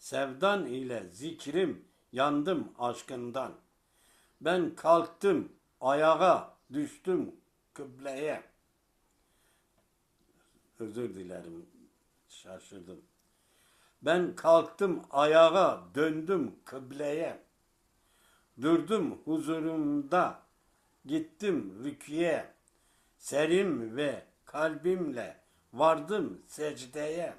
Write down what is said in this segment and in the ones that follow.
Sevdan ile zikrim yandım aşkından. Ben kalktım ayağa düştüm kıbleye. Özür dilerim şaşırdım. Ben kalktım ayağa döndüm kıbleye. Durdum huzurumda gittim rüküye. Serim ve kalbimle vardım secdeye.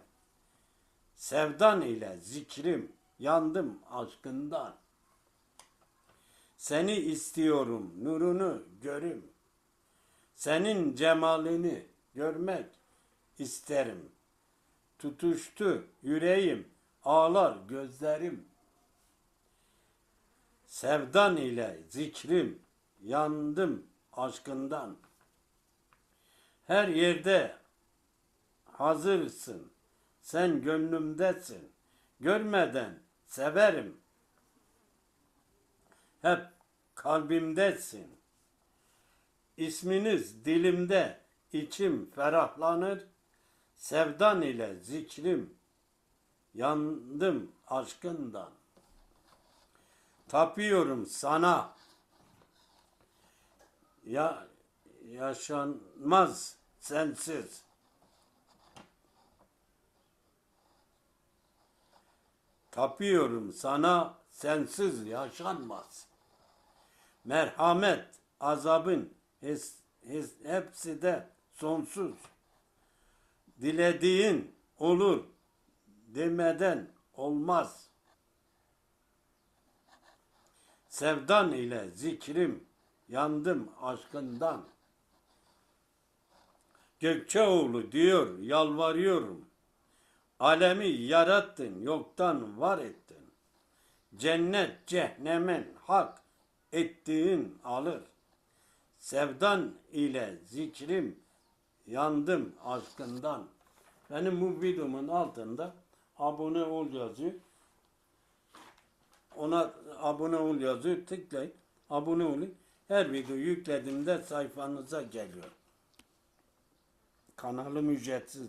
Sevdan ile zikrim yandım aşkından. Seni istiyorum nurunu görüm. Senin cemalini görmek isterim. Tutuştu yüreğim, ağlar gözlerim. Sevdan ile zikrim yandım aşkından. Her yerde hazırsın. Sen gönlümdesin. Görmeden severim. Hep kalbimdesin. İsminiz dilimde, içim ferahlanır. Sevdan ile zikrim yandım aşkından. Tapıyorum sana. Ya yaşanmaz sensiz. Tapıyorum sana sensiz yaşanmaz. Merhamet, azabın his, his, hepsi de sonsuz. Dilediğin olur demeden olmaz. Sevdan ile zikrim yandım aşkından. Gökçeoğlu diyor yalvarıyorum. Alemi yarattın yoktan var ettin. Cennet cehennemin hak ettiğin alır. Sevdan ile zikrim yandım aşkından. Benim bu videomun altında abone ol yazıyor. Ona abone ol yazıyor. Tıklayın. Abone olun. Her video yüklediğimde sayfanıza geliyor. Kanalım ücretsiz.